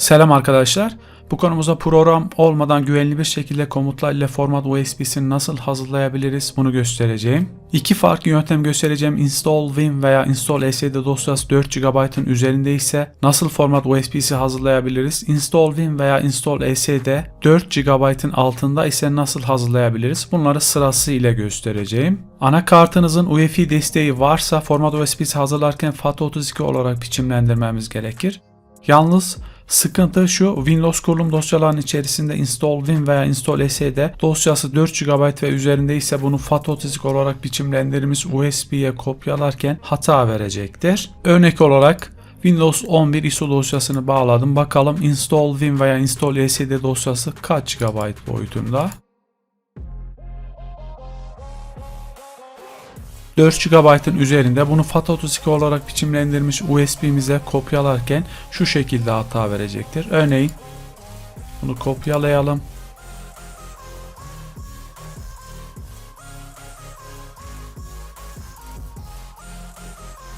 Selam arkadaşlar. Bu konumuza program olmadan güvenli bir şekilde komutlar ile format USB'sini nasıl hazırlayabiliriz bunu göstereceğim. İki farklı yöntem göstereceğim. Install Win veya Install SSD dosyası 4 GB'ın üzerinde ise nasıl format USB'si hazırlayabiliriz? Install Win veya Install SSD 4 GB'ın altında ise nasıl hazırlayabiliriz? Bunları sırasıyla göstereceğim. Anakartınızın UEFI desteği varsa format USB'si hazırlarken FAT32 olarak biçimlendirmemiz gerekir. Yalnız Sıkıntı şu Windows kurulum dosyalarının içerisinde install win veya install sd dosyası 4 GB ve üzerinde ise bunu FAT32 olarak biçimlendirilmiş USB'ye kopyalarken hata verecektir. Örnek olarak Windows 11 ISO dosyasını bağladım. Bakalım install win veya install sd dosyası kaç GB boyutunda? 4 GB'ın üzerinde bunu FAT32 olarak biçimlendirilmiş USB'mize kopyalarken şu şekilde hata verecektir. Örneğin bunu kopyalayalım.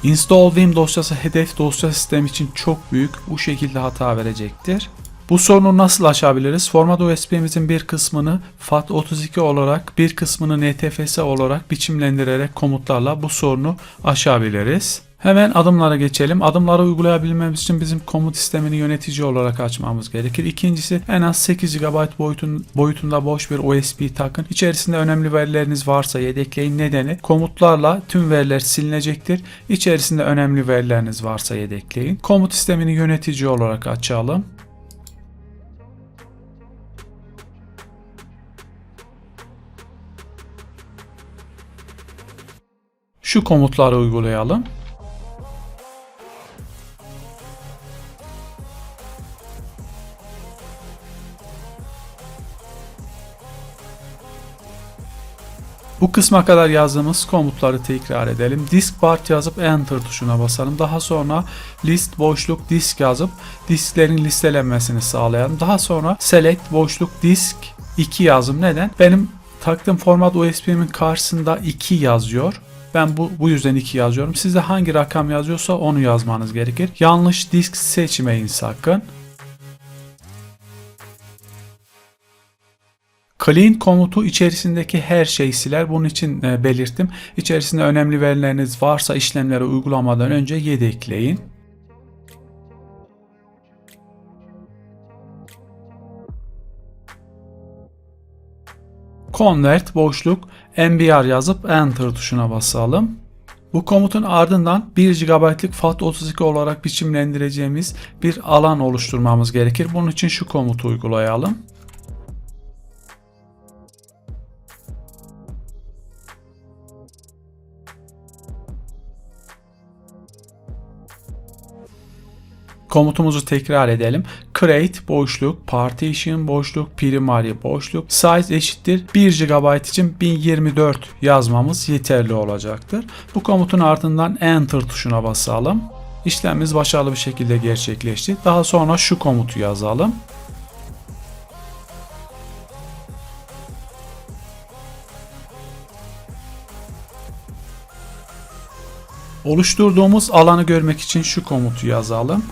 Install Vim dosyası hedef dosya sistemi için çok büyük bu şekilde hata verecektir. Bu sorunu nasıl aşabiliriz? Format USB'mizin bir kısmını FAT32 olarak bir kısmını NTFS olarak biçimlendirerek komutlarla bu sorunu aşabiliriz. Hemen adımlara geçelim. Adımları uygulayabilmemiz için bizim komut sistemini yönetici olarak açmamız gerekir. İkincisi en az 8 GB boyutun, boyutunda boş bir USB takın. İçerisinde önemli verileriniz varsa yedekleyin. Nedeni komutlarla tüm veriler silinecektir. İçerisinde önemli verileriniz varsa yedekleyin. Komut sistemini yönetici olarak açalım. Şu komutları uygulayalım. Bu kısma kadar yazdığımız komutları tekrar edelim. Disk part yazıp enter tuşuna basalım. Daha sonra list boşluk disk yazıp disklerin listelenmesini sağlayalım. Daha sonra select boşluk disk 2 yazım. Neden? Benim taktığım format USB'min karşısında 2 yazıyor. Ben bu, bu yüzden 2 yazıyorum. Sizde hangi rakam yazıyorsa onu yazmanız gerekir. Yanlış disk seçmeyin sakın. Clean komutu içerisindeki her şeyi siler. Bunun için e, belirttim. İçerisinde önemli verileriniz varsa işlemleri uygulamadan önce yedekleyin. Convert boşluk mbr yazıp enter tuşuna basalım. Bu komutun ardından 1 GB'lık FAT32 olarak biçimlendireceğimiz bir alan oluşturmamız gerekir. Bunun için şu komutu uygulayalım. Komutumuzu tekrar edelim. Create boşluk, partition boşluk, primary boşluk, size eşittir 1 GB için 1024 yazmamız yeterli olacaktır. Bu komutun ardından enter tuşuna basalım. İşlemimiz başarılı bir şekilde gerçekleşti. Daha sonra şu komutu yazalım. Oluşturduğumuz alanı görmek için şu komutu yazalım.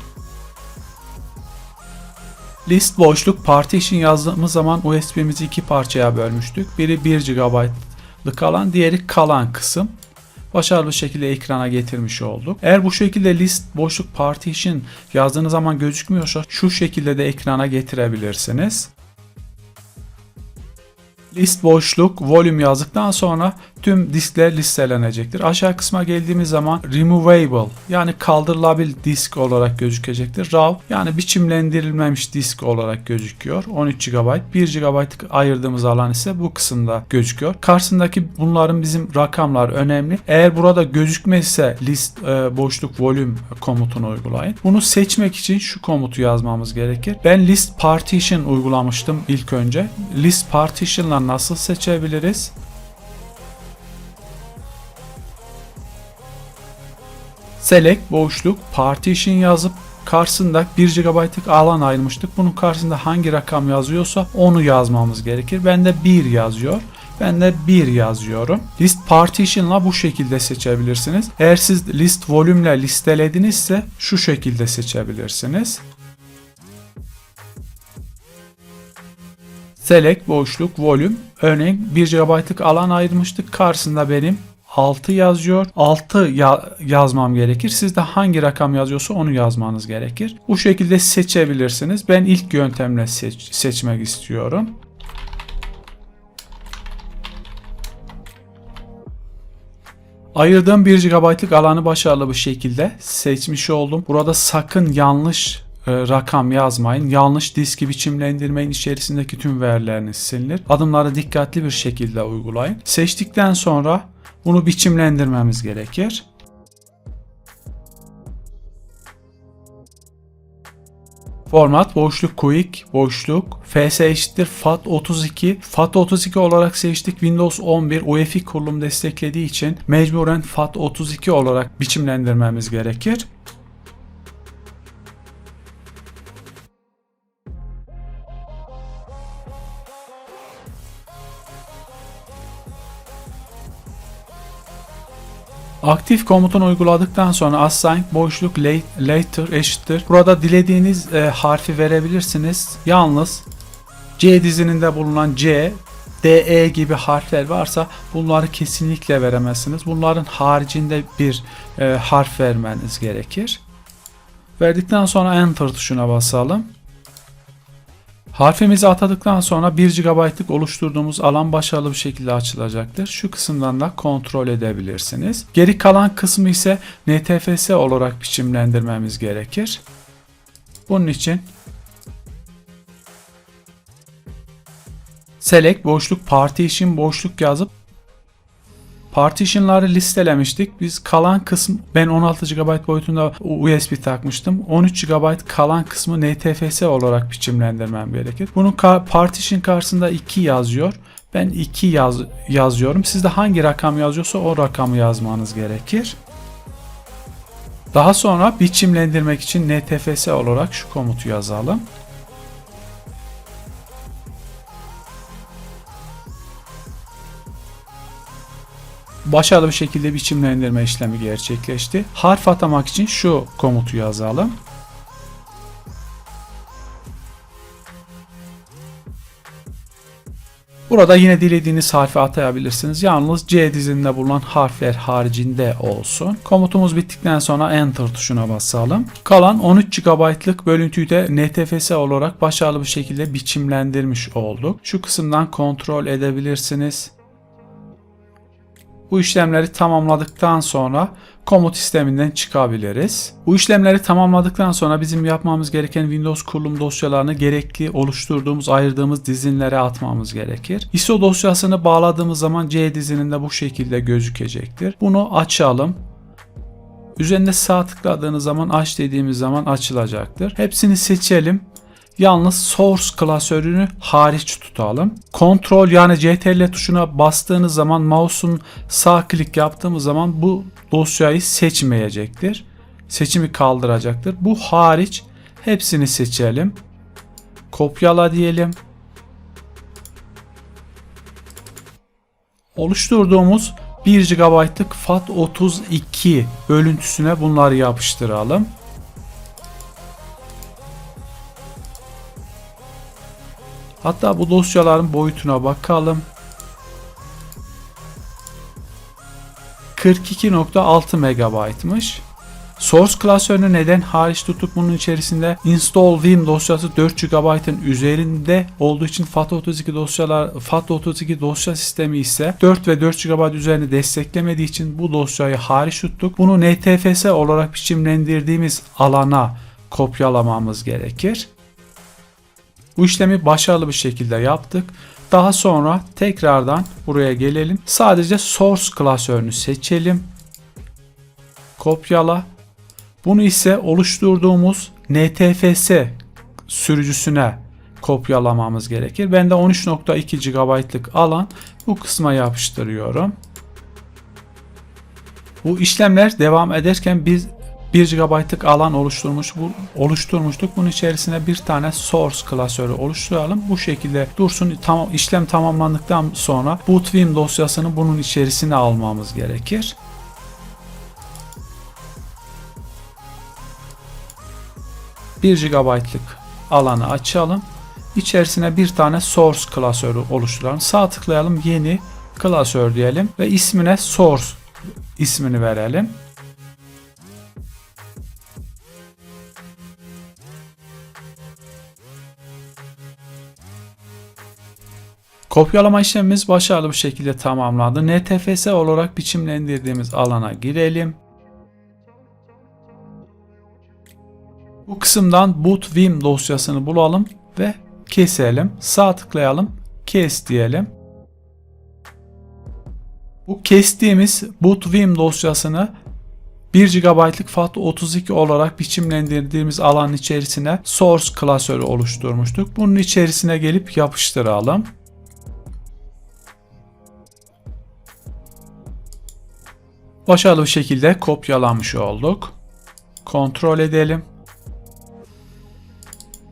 List boşluk partition yazdığımız zaman USB'mizi iki parçaya bölmüştük. Biri 1 GB'lık alan, diğeri kalan kısım. Başarılı şekilde ekrana getirmiş olduk. Eğer bu şekilde list boşluk partition yazdığınız zaman gözükmüyorsa şu şekilde de ekrana getirebilirsiniz. List boşluk volume yazdıktan sonra tüm diskler listelenecektir. Aşağı kısma geldiğimiz zaman removable yani kaldırılabilir disk olarak gözükecektir. RAW yani biçimlendirilmemiş disk olarak gözüküyor. 13 GB. 1 GB ayırdığımız alan ise bu kısımda gözüküyor. Karşısındaki bunların bizim rakamlar önemli. Eğer burada gözükmezse list e, boşluk volume komutunu uygulayın. Bunu seçmek için şu komutu yazmamız gerekir. Ben list partition uygulamıştım ilk önce. List partition'la nasıl seçebiliriz? Select boşluk partition yazıp karşısında 1 GB'lık alan ayırmıştık. Bunun karşısında hangi rakam yazıyorsa onu yazmamız gerekir. Bende 1 yazıyor. Ben de 1 yazıyorum. List partition'la bu şekilde seçebilirsiniz. Eğer siz list volume ile listeledinizse şu şekilde seçebilirsiniz. Select boşluk volume. Örneğin 1 GB'lık alan ayırmıştık. Karşısında benim 6 yazıyor. 6 ya- yazmam gerekir. Siz de hangi rakam yazıyorsa onu yazmanız gerekir. Bu şekilde seçebilirsiniz. Ben ilk yöntemle seç- seçmek istiyorum. Ayırdığım 1 GB'lık alanı başarılı bir şekilde seçmiş oldum. Burada sakın yanlış rakam yazmayın. Yanlış diski biçimlendirmeyin. İçerisindeki tüm verileriniz silinir. Adımları dikkatli bir şekilde uygulayın. Seçtikten sonra bunu biçimlendirmemiz gerekir. Format boşluk quick boşluk fs eşittir fat 32 fat 32 olarak seçtik Windows 11 UEFI kurulum desteklediği için mecburen fat 32 olarak biçimlendirmemiz gerekir. Aktif komutunu uyguladıktan sonra assign boşluk late- later eşittir. Burada dilediğiniz e, harfi verebilirsiniz. Yalnız C dizininde bulunan C, D, E gibi harfler varsa bunları kesinlikle veremezsiniz. Bunların haricinde bir e, harf vermeniz gerekir. Verdikten sonra Enter tuşuna basalım. Harfimizi atadıktan sonra 1 GB'lık oluşturduğumuz alan başarılı bir şekilde açılacaktır. Şu kısımdan da kontrol edebilirsiniz. Geri kalan kısmı ise NTFS olarak biçimlendirmemiz gerekir. Bunun için Select boşluk partition boşluk yazıp Partition'ları listelemiştik. Biz kalan kısım ben 16 GB boyutunda USB takmıştım. 13 GB kalan kısmı NTFS olarak biçimlendirmem gerekir. Bunun ka- partition karşısında 2 yazıyor. Ben 2 yaz yazıyorum. Sizde hangi rakam yazıyorsa o rakamı yazmanız gerekir. Daha sonra biçimlendirmek için NTFS olarak şu komutu yazalım. Başarılı bir şekilde biçimlendirme işlemi gerçekleşti. Harf atamak için şu komutu yazalım. Burada yine dilediğiniz harfi atayabilirsiniz. Yalnız C dizinde bulunan harfler haricinde olsun. Komutumuz bittikten sonra Enter tuşuna basalım. Kalan 13 GB'lık bölüntüyü de NTFS olarak başarılı bir şekilde biçimlendirmiş olduk. Şu kısımdan kontrol edebilirsiniz. Bu işlemleri tamamladıktan sonra komut sisteminden çıkabiliriz. Bu işlemleri tamamladıktan sonra bizim yapmamız gereken Windows kurulum dosyalarını gerekli oluşturduğumuz, ayırdığımız dizinlere atmamız gerekir. ISO dosyasını bağladığımız zaman C dizininde bu şekilde gözükecektir. Bunu açalım. Üzerinde sağ tıkladığınız zaman aç dediğimiz zaman açılacaktır. Hepsini seçelim. Yalnız source klasörünü hariç tutalım. Ctrl yani CTRL tuşuna bastığınız zaman mouse'un sağ klik yaptığımız zaman bu dosyayı seçmeyecektir. Seçimi kaldıracaktır. Bu hariç hepsini seçelim. Kopyala diyelim. Oluşturduğumuz 1 GB'lık FAT32 bölüntüsüne bunları yapıştıralım. Hatta bu dosyaların boyutuna bakalım. 42.6 megabaytmış. Source klasörünü neden hariç tutup bunun içerisinde install vim dosyası 4 GB'ın üzerinde olduğu için FAT32 dosyalar FAT32 dosya sistemi ise 4 ve 4 GB üzerinde desteklemediği için bu dosyayı hariç tuttuk. Bunu NTFS olarak biçimlendirdiğimiz alana kopyalamamız gerekir. Bu işlemi başarılı bir şekilde yaptık. Daha sonra tekrardan buraya gelelim. Sadece source klasörünü seçelim. Kopyala. Bunu ise oluşturduğumuz NTFS sürücüsüne kopyalamamız gerekir. Ben de 13.2 GB'lık alan bu kısma yapıştırıyorum. Bu işlemler devam ederken biz 1 GB'lık alan oluşturmuş bu oluşturmuştuk. Bunun içerisine bir tane source klasörü oluşturalım. Bu şekilde dursun. Tamam işlem tamamlandıktan sonra bootvim dosyasını bunun içerisine almamız gerekir. Bir GB'lık alanı açalım İçerisine bir tane source klasörü oluşturalım. Sağ tıklayalım yeni klasör diyelim ve ismine source ismini verelim. Kopyalama işlemimiz başarılı bir şekilde tamamlandı. NTFS olarak biçimlendirdiğimiz alana girelim. Bu kısımdan boot vim dosyasını bulalım ve keselim. Sağ tıklayalım. Kes diyelim. Bu kestiğimiz boot vim dosyasını 1 GB'lık FAT32 olarak biçimlendirdiğimiz alanın içerisine source klasörü oluşturmuştuk. Bunun içerisine gelip yapıştıralım. Başarılı bir şekilde kopyalamış olduk. Kontrol edelim.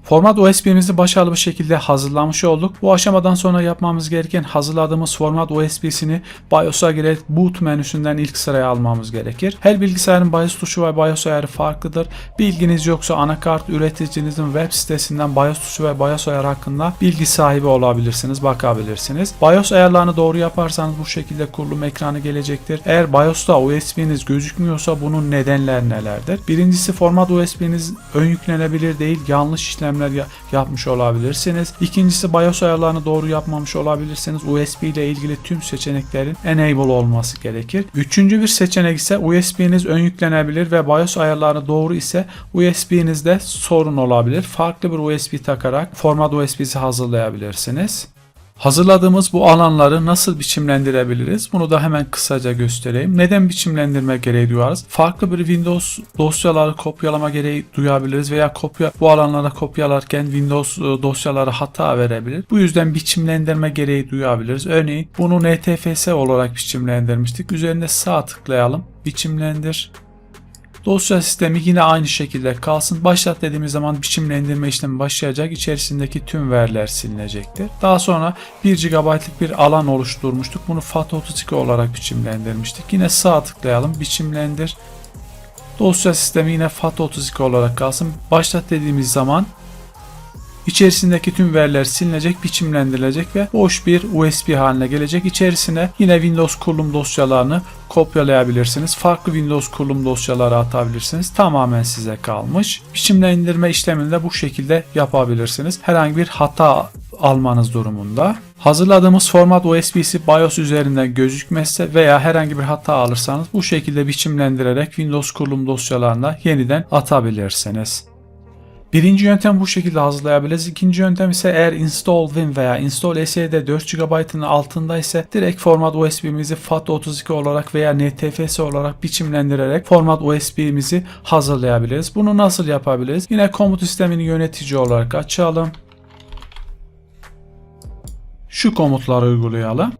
Format OSB'mizi başarılı bir şekilde hazırlamış olduk. Bu aşamadan sonra yapmamız gereken hazırladığımız format OSB'sini BIOS'a girerek boot menüsünden ilk sıraya almamız gerekir. Her bilgisayarın BIOS tuşu ve BIOS ayarı farklıdır. Bilginiz yoksa anakart üreticinizin web sitesinden BIOS tuşu ve BIOS ayarı hakkında bilgi sahibi olabilirsiniz, bakabilirsiniz. BIOS ayarlarını doğru yaparsanız bu şekilde kurulum ekranı gelecektir. Eğer BIOS'ta USB'niz gözükmüyorsa bunun nedenleri nelerdir? Birincisi format USB'niz ön yüklenebilir değil, yanlış işlem işlemler yapmış olabilirsiniz. İkincisi BIOS ayarlarını doğru yapmamış olabilirsiniz. USB ile ilgili tüm seçeneklerin enable olması gerekir. Üçüncü bir seçenek ise USB'niz ön yüklenebilir ve BIOS ayarları doğru ise USB'nizde sorun olabilir. Farklı bir USB takarak format USB'si hazırlayabilirsiniz. Hazırladığımız bu alanları nasıl biçimlendirebiliriz? Bunu da hemen kısaca göstereyim. Neden biçimlendirme gereği duyarız? Farklı bir Windows dosyaları kopyalama gereği duyabiliriz veya kopya bu alanlara kopyalarken Windows e, dosyaları hata verebilir. Bu yüzden biçimlendirme gereği duyabiliriz. Örneğin bunu NTFS olarak biçimlendirmiştik. Üzerinde sağ tıklayalım. Biçimlendir. Dosya sistemi yine aynı şekilde kalsın. Başlat dediğimiz zaman biçimlendirme işlemi başlayacak. İçerisindeki tüm veriler silinecektir. Daha sonra 1 GB'lık bir alan oluşturmuştuk. Bunu FAT32 olarak biçimlendirmiştik. Yine sağ tıklayalım. Biçimlendir. Dosya sistemi yine FAT32 olarak kalsın. Başlat dediğimiz zaman İçerisindeki tüm veriler silinecek, biçimlendirilecek ve boş bir USB haline gelecek. İçerisine yine Windows kurulum dosyalarını kopyalayabilirsiniz. Farklı Windows kurulum dosyaları atabilirsiniz. Tamamen size kalmış. Biçimlendirme işlemini de bu şekilde yapabilirsiniz. Herhangi bir hata almanız durumunda. Hazırladığımız format USB'si BIOS üzerinden gözükmezse veya herhangi bir hata alırsanız bu şekilde biçimlendirerek Windows kurulum dosyalarına yeniden atabilirsiniz. Birinci yöntem bu şekilde hazırlayabiliriz. İkinci yöntem ise eğer install win veya install SE'de 4 GB'ın altında ise direkt format USB'mizi FAT32 olarak veya NTFS olarak biçimlendirerek format USB'mizi hazırlayabiliriz. Bunu nasıl yapabiliriz? Yine komut sistemini yönetici olarak açalım. Şu komutları uygulayalım.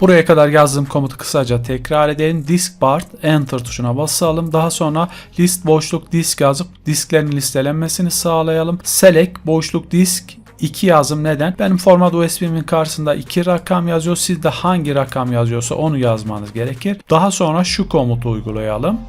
Buraya kadar yazdığım komutu kısaca tekrar edelim. Disk bar enter tuşuna basalım. Daha sonra list boşluk disk yazıp disklerin listelenmesini sağlayalım. Select boşluk disk 2 yazım neden? Benim format USB'min karşısında 2 rakam yazıyor. Sizde hangi rakam yazıyorsa onu yazmanız gerekir. Daha sonra şu komutu uygulayalım.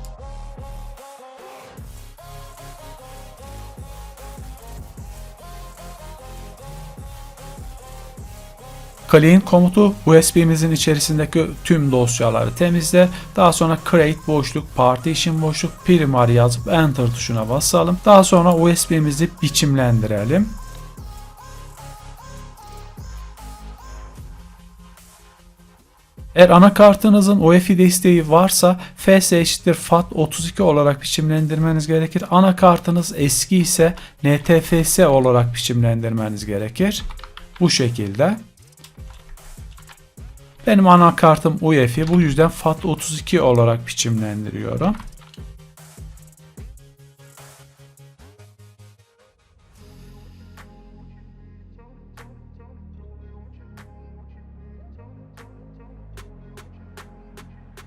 Clean komutu USB'mizin içerisindeki tüm dosyaları temizler. Daha sonra create boşluk, partition boşluk, primary yazıp enter tuşuna basalım. Daha sonra USB'mizi biçimlendirelim. Eğer anakartınızın UEFI desteği varsa FS eşittir FAT32 olarak biçimlendirmeniz gerekir. Anakartınız eski ise NTFS olarak biçimlendirmeniz gerekir. Bu şekilde. Benim anakartım UEFI bu yüzden FAT32 olarak biçimlendiriyorum.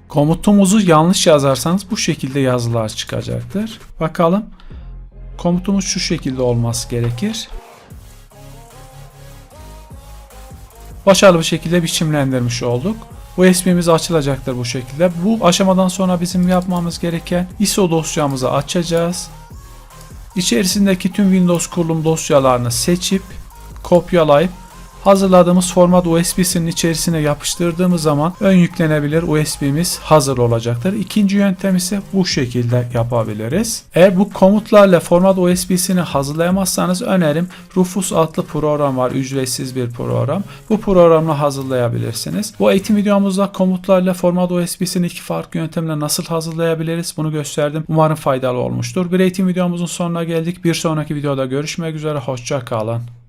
Komutumuzu yanlış yazarsanız bu şekilde yazılar çıkacaktır. Bakalım. Komutumuz şu şekilde olması gerekir. Başarılı bir şekilde biçimlendirmiş olduk. USB'miz açılacaktır bu şekilde. Bu aşamadan sonra bizim yapmamız gereken ISO dosyamızı açacağız. İçerisindeki tüm Windows kurulum dosyalarını seçip kopyalayıp hazırladığımız format USB'sinin içerisine yapıştırdığımız zaman ön yüklenebilir USB'miz hazır olacaktır. İkinci yöntem ise bu şekilde yapabiliriz. Eğer bu komutlarla format USB'sini hazırlayamazsanız önerim Rufus adlı program var. Ücretsiz bir program. Bu programla hazırlayabilirsiniz. Bu eğitim videomuzda komutlarla format USB'sini iki farklı yöntemle nasıl hazırlayabiliriz bunu gösterdim. Umarım faydalı olmuştur. Bir eğitim videomuzun sonuna geldik. Bir sonraki videoda görüşmek üzere. Hoşça kalın.